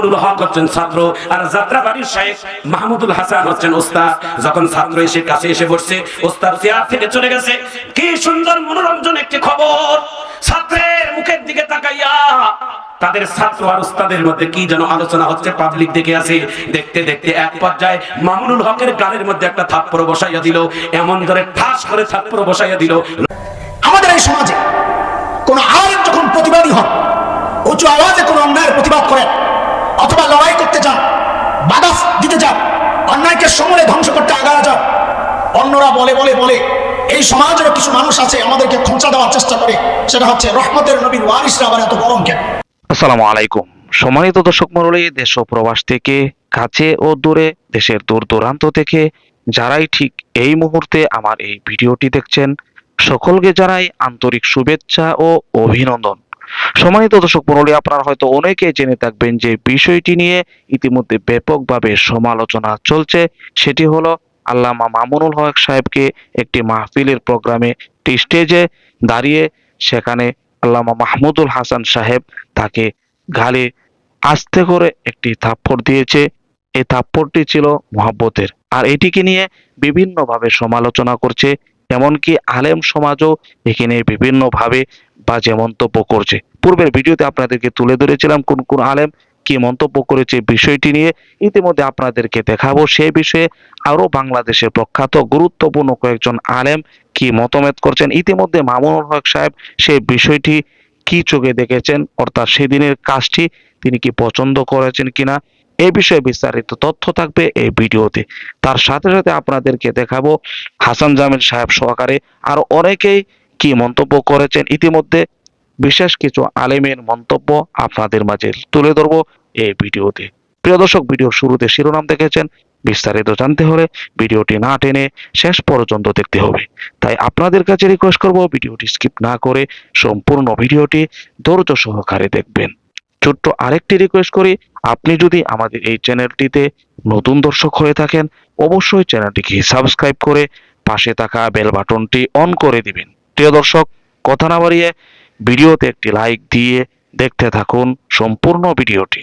মামুনুল হক হচ্ছেন ছাত্র আর যাত্রাবাড়ির শেখ মাহমুদুল হাসান হচ্ছেন ওস্তাদ। যখন ছাত্র এসে কাছে এসে বসছে, ওস্তাদ চেয়ার থেকে চলে গেছে। কি সুন্দর মনোরঞ্জন একটি খবর। ছাত্রের মুখের দিকে তাকাইয়া তাদের ছাত্র আর উস্তাদের মধ্যে কি যেন আলোচনা হচ্ছে পাবলিক দেখে আছে দেখতে দেখতে এক পর্যায়ে মামুনুল হকের গালের মধ্যে একটা থাপ্পড় বসাইয়া দিল, এমন ধরে ঠাস করে থাপ্পড় বসাইয়া দিল। আমাদের এই সমাজে কোন আলেম যখন প্রতিবাদী হন, উঁচু আওয়াজে কোন অন্যায়ের প্রতিবাদ করেন অথবা লড়াই করতে যান বাধা দিতে যান, অন্যায়কে সমূলে ধ্বংস করতে আগারা যান। অন্যরা বলে বলে বলে, এই সমাজেরও কিছু মানুষ আছে, আমাদেরকে খোঁচা দেওয়ার চেষ্টা করে। সেটা হচ্ছে রহমতের নবীর ওয়ারিসরা আবার এত গরম কেন? আসসালামু আলাইকুম। সম্মানিত দর্শক মণ্ডলী, দেশ ও প্রবাস থেকে কাছে ও দূরে, দেশের দূর দূরান্ত থেকে যারাই ঠিক এই মুহূর্তে আমার এই ভিডিওটি দেখছেন, সকলকে জানাই আন্তরিক শুভেচ্ছা ও অভিনন্দন। সম্মানিত দর্শক মণ্ডলী, আপনারা হয়তো অনেকে জেনে থাকবেন যে বিষয়টি নিয়ে ইতিমধ্যে ব্যাপকভাবে সমালোচনা চলছে। সেটি হলো আল্লামা মামুনুল হক সাহেবকে একটি মাহফিলের প্রোগ্রামে একটি স্টেজে দাঁড়িয়ে সেখানে আল্লামা মাহমুদুল হাসান সাহেব তাকে গালে আস্তে করে একটি থাপ্পড় দিয়েছে। এই থাপ্পড়টি ছিল মহাব্বতের। আর এটিকে নিয়ে বিভিন্নভাবে সমালোচনা করছে। এমনকি আলেম সমাজও এখানে বিভিন্নভাবে বাজে মন্তব্য করছে। পূর্বের ভিডিওতে আপনাদেরকে তুলে ধরেছিলাম কোন কোন আলেম কি মন্তব্য করেছে বিষয়টি নিয়ে। ইতিমধ্যে আপনাদেরকে দেখাবো সে বিষয়ে আরও বাংলাদেশের প্রখ্যাত গুরুত্বপূর্ণ কয়েকজন আলেম কি মতামত করছেন। ইতিমধ্যে মামুনুল হক সাহেব সেই বিষয়টি কি চোখে দেখেছেন, অর্থাৎ সেদিনের কাজটি তিনি কি পছন্দ করেছেন কিনা, এ বিষয়ে বিস্তারিত তথ্য থাকবে এই ভিডিওতে। তার সাথে সাথে আপনাদেরকে দেখাবো হাসান জামিল সাহেব সহকারে আর অনেকেই কি মন্তব্য করেছেন? ইতিমধ্যে বিশেষ কিছু আলেমের মন্তব্য আপনাদের মাঝে তুলে ধরবো এই ভিডিওতে। প্রিয় দর্শক, ভিডিওর শুরুতে শিরোনাম দেখেছেন। বিস্তারিত জানতে হলে ভিডিওটি না টেনে শেষ পর্যন্ত দেখতে হবে। তাই আপনাদের কাছে রিকোয়েস্ট করব ভিডিওটি স্কিপ না করে সম্পূর্ণ ভিডিওটি ধৈর্য সহকারে দেখবেন। ছোট্ট আরেকটি রিকোয়েস্ট করি, আপনি যদি আমাদের এই চ্যানেলটিতে নতুন দর্শক হয়ে থাকেন, অবশ্যই চ্যানেলটিকে সাবস্ক্রাইব করে পাশে থাকা বেল বাটনটি অন করে দিবেন। প্রিয় দর্শক, কথা না বাড়িয়ে ভিডিওতে একটি লাইক দিয়ে দেখতে থাকুন সম্পূর্ণ ভিডিওটি।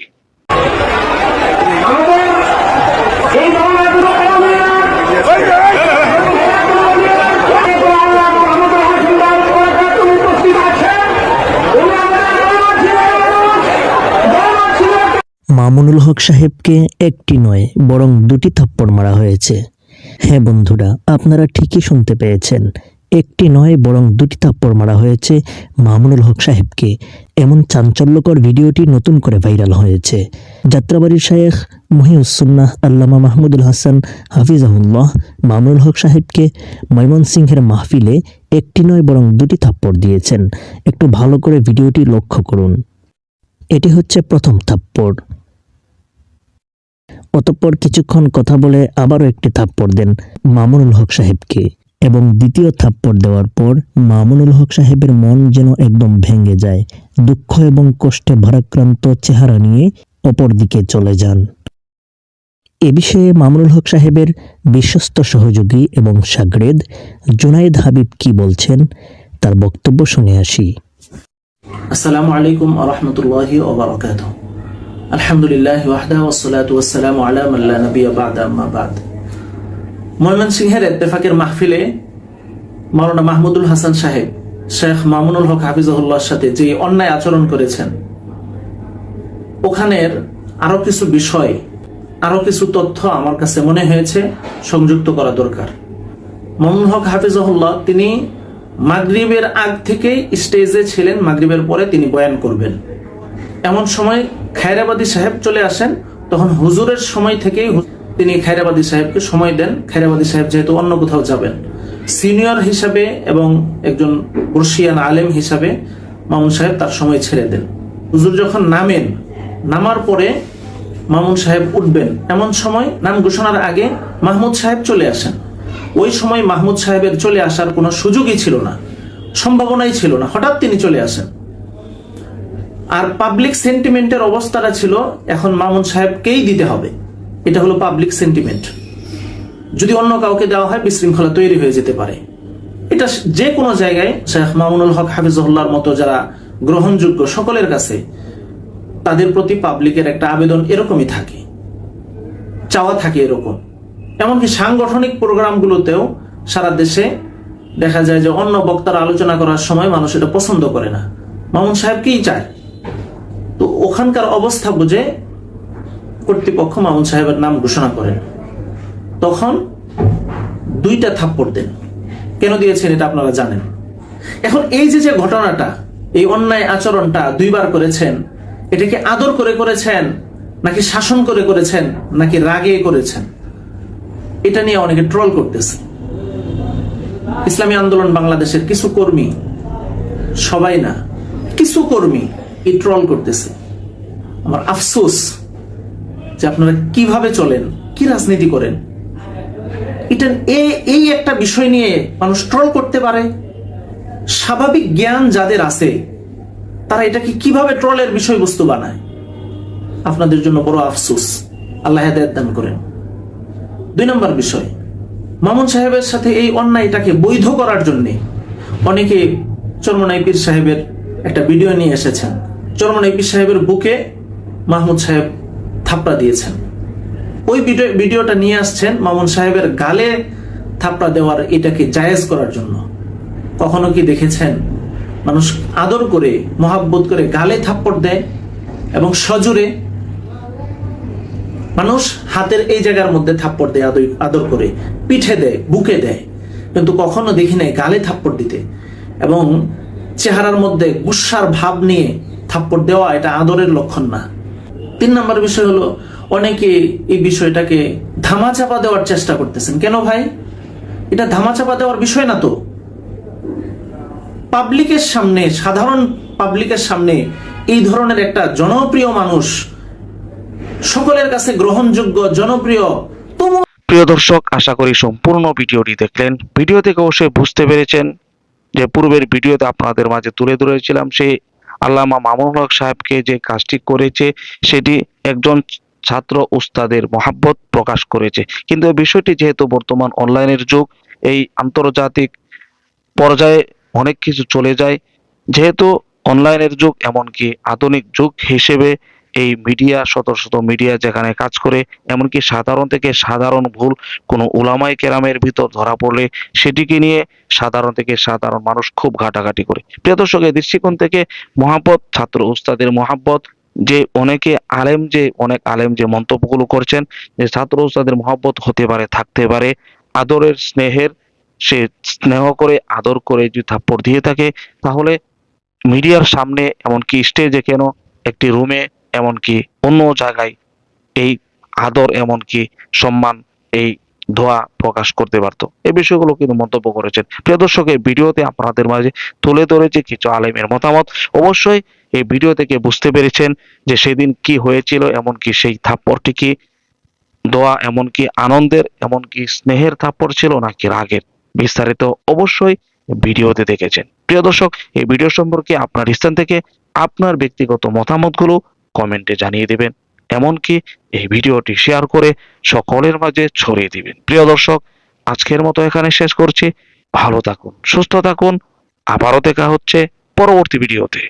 মামুনুল হক সাহেবকে একটি নয়, বরং দুটি থাপ্পড় মারা হয়েছে। হ্যাঁ বন্ধুরা, আপনারা ঠিকই শুনতে পেয়েছেন। একটি নয়, বরং দুটি থাপ্পড় মারা হয়েছে মামুনুল হক সাহেবকে। এমন চাঞ্চল্যকর ভিডিওটি নতুন করে ভাইরাল হয়েছে। যাত্রাবাড়ির শায়েখ মহিউসুন্নাহ আল্লামা মাহমুদুল হাসান হাফিজাহুল্লাহ মামুনুল হক সাহেবকে ময়মনসিংহের মাহফিলে একটি নয়, বরং দুটি থাপ্পড় দিয়েছেন। একটু ভালো করে ভিডিওটি লক্ষ্য করুন। এটি হচ্ছে প্রথম থাপ্পড়। অতঃপর কিছুক্ষণ কথা বলে আবারও একটি থাপ্পড় দেন মামুনুল হক সাহেবকে। এবং দ্বিতীয় থাপ্পড় দেওয়ার পর মামুনুল হক সাহেবের মন যেন একদম ভেঙে যায়। দুঃখ এবং কষ্টে ভারাক্রান্ত চেহারা নিয়ে অপর দিকে চলে যান। এ বিষয়ে মামুনুল হক সাহেবের বিশ্বস্ত সহযোগী এবং সাগরেদ জুনাইদ হাবিব কি বলছেন, তার বক্তব্য শুনে আসি। আসসালামু আলাইকুম আরহামতুল্লাহি ওবরাকাত আলহামদুলিল্লাহ ওয়াহদা ওয়াসসালামু আলা লা নাবিয়্যা আম্মা বাদ। ময়মনসিংহের ইত্তেফাকের মাহফিলে মাওলানা মাহমুদুল হাসান সাহেব, শেখ মামুনুল হক হাফিজাহুল্লাহর সাথে যে অন্যায় আচরণ করেছেন, ওখানের আরও কিছু বিষয়, আরও কিছু তথ্য আমার কাছে মনে হয়েছে, সংযুক্ত করা দরকার। মামুনুল হক হাফিজাহুল্লাহ তিনি মাগরিবের আগ থেকে স্টেজে ছিলেন, মাগরিবের পরে তিনি বয়ান করবেন। এমন সময় খায়রাবাদী সাহেব চলে আসেন, তখন হুজুরের সময় থেকেই তিনি খায়রাবাদী সাহেবকে সময় দেন। খায়রাবাদী সাহেব যেহেতু অন্য কোথাও যাবেন। সিনিয়র হিসাবে এবং একজন বর্ষিয়ান আলেম হিসাবে মামুন সাহেব তার সময় ছেড়ে দেন। হুজুর যখন নামেন, নামার পরে মামুন সাহেব উঠবেন। এমন সময় নাম ঘোষণার আগে মাহমুদ সাহেব চলে আসেন। ওই সময় মাহমুদ সাহেবের চলে আসার কোনো সুযোগই ছিল না, সম্ভাবনাই ছিল না। হঠাৎ তিনি চলে আসেন। আর পাবলিক সেন্টিমেন্টের অবস্থাটা ছিল, এখন মামুন সাহেবকেই দিতে হবে। এটা হলো পাবলিক সেন্টিমেন্ট যদি অন্য কাউকে দেওয়া হয়, বিশৃঙ্খলা তৈরি হয়ে যেতে পারে। এটা যে কোনো জায়গায় শেখ মামুনুল হক হাফিজুল্লাহর মতো যারা গ্রহণযোগ্য সকলের কাছে, তাদের প্রতি পাবলিকের একটা আবেদন এরকমই থাকে। চাওয়া থাকে এরকম। এমনকি সাংগঠনিক প্রোগ্রামগুলোতেও সারা দেশে দেখা যায় যে অন্য বক্তারা আলোচনা করার সময় মানুষ এটা পছন্দ করে না। মামুন সাহেবকেই চায়? তো ওখানকার অবস্থা বুঝে কর্তৃপক্ষ মামুন সাহেবের নাম ঘোষণা করেন। তখন দুইটা থাপ্পড় দেন। কেন দিয়েছেন এটা আপনারা জানেন। এখন এই যে যে ঘটনাটা, এই অন্যায় আচরণটা দুইবার করেছেন এটাকে আদর করে করেছেন, নাকি শাসন করে করেছেন, নাকি রাগে করেছেন, এটা নিয়ে অনেকে ট্রল করতেছে। ইসলামী আন্দোলন বাংলাদেশের কিছু কর্মী, সবাই না, কিছু কর্মী এই ট্রল করতেছে। আমার আফসোস যে আপনারা কীভাবে চলেন? কি রাজনীতি করেন? এটা এই একটা বিষয় নিয়ে মানুষ ট্রল করতে পারে। স্বাভাবিক জ্ঞান যাদের আছে, তারা এটাকে কীভাবে ট্রলের বিষয়বস্তু বানায়? আপনাদের জন্য বড় আফসোস। আল্লাহ দান করেন। দুই নম্বর বিষয়, মামুন সাহেবের সাথে এই অন্যায়টাকে বৈধ করার জন্যে অনেকে চরমনাই পীর সাহেবের একটা ভিডিও নিয়ে এসেছেন। চরমনাই পীর সাহেবের বুকে মাহমুদ সাহেব থাপ্পড়া দিয়েছেন। ওই ভিডিও, ভিডিওটা নিয়ে আসছেন মামুন সাহেবের গালে থাপ্পড়া দেওয়ার এটাকে জায়েজ করার জন্য। কখনো কি দেখেছেন? মানুষ আদর করে, মহাব্বত করে গালে থাপ্পড় দেয় এবং সজোরে মানুষ হাতের এই জায়গার মধ্যে থাপ্পড় দেয়, আদর আদর করে, পিঠে দেয়, বুকে দেয়। কিন্তু কখনো দেখি নাই গালে থাপ্পড় দিতে। এবং চেহারার মধ্যে গুসার ভাব নিয়ে থাপ্পড় দেওয়া এটা আদরের লক্ষণ না। তিন নম্বর বিষয় হলো, অনেকে এই বিষয়টাকে ধামাচাপা দেওয়ার চেষ্টা করতেছেন। কেন ভাই? এটা ধামাচাপা দেওয়ার বিষয় না তো। পাবলিকের সামনে, সাধারণ পাবলিকের সামনে এই ধরনের একটা জনপ্রিয় মানুষ সকলের কাছে গ্রহণযোগ্য, জনপ্রিয় প্রিয় দর্শক, আশা করি সম্পূর্ণ ভিডিওটি দেখলেন। ভিডিও থেকে অবশ্যই বুঝতে পেরেছেন যে পূর্বের ভিডিওতে আপনাদের মাঝে তুলে ধরেছিলাম সেই আল্লামা মামুন হক সাহেবকে যে কাজটি করেছে, সেটি একজন ছাত্র উস্তাদের মহাব্বত প্রকাশ করেছে। কিন্তু এই বিষয়টি যেহেতু বর্তমান অনলাইনের যুগ, এই আন্তর্জাতিক পর্যায়ে অনেক কিছু চলে যায়। যেহেতু অনলাইনের যুগ, এমনকি আধুনিক যুগ হিসেবে এই মিডিয়া শত শত মিডিয়া যেখানে কাজ করে, এমনকি সাধারণ থেকে সাধারণ ভুল কোনো উলামাই কেরামের ভিতর ধরা পড়লে সেটিকে নিয়ে সাধারণ থেকে সাধারণ মানুষ খুব ঘাটাঘাটি করে। প্রিয় দর্শক, এই দৃষ্টিকোণ থেকে মহাব্বত ছাত্র উস্তাদের মহাব্বত, যে অনেকে আলেম, যে অনেক আলেম যে মন্তব্যগুলো করছেন, যে ছাত্র উস্তাদের মহাব্বত হতে পারে, থাকতে পারে, আদরের স্নেহের, সে স্নেহ করে, আদর করে যদি থাপ্পড় দিয়ে থাকে, তাহলে মিডিয়ার সামনে, এমনকি স্টেজে কেন একটি রুমে এমনকি অন্য জায়গায় এই আদর, এমনকি সম্মান, এই ধোয়া প্রকাশ করতে পারতো। এই বিষয়গুলো কিন্তু মন্তব্য করেছেন। প্রিয় দর্শক, এই ভিডিওতে আপনাদের মাঝে তুলে ধরেছে কিছু আলেমের মতামত। অবশ্যই এই ভিডিও থেকে বুঝতে পেরেছেন যে সেদিন কি হয়েছিল, এমনকি সেই থাপ্পড়টি কি দোয়া, এমনকি আনন্দের, এমনকি স্নেহের থাপ্পড় ছিল নাকি রাগের? বিস্তারিত অবশ্যই ভিডিওতে দেখেছেন। প্রিয় দর্শক, এই ভিডিও সম্পর্কে আপনার স্থান থেকে আপনার ব্যক্তিগত মতামতগুলো কমেন্টে জানিয়ে দেবেন। এমনকি এই ভিডিওটি শেয়ার করে সকলের মাঝে ছড়িয়ে দিবেন। প্রিয় দর্শক, আজকের মতো এখানে শেষ করছি। ভালো থাকুন, সুস্থ থাকুন। আবারও দেখা হচ্ছে পরবর্তী ভিডিওতে।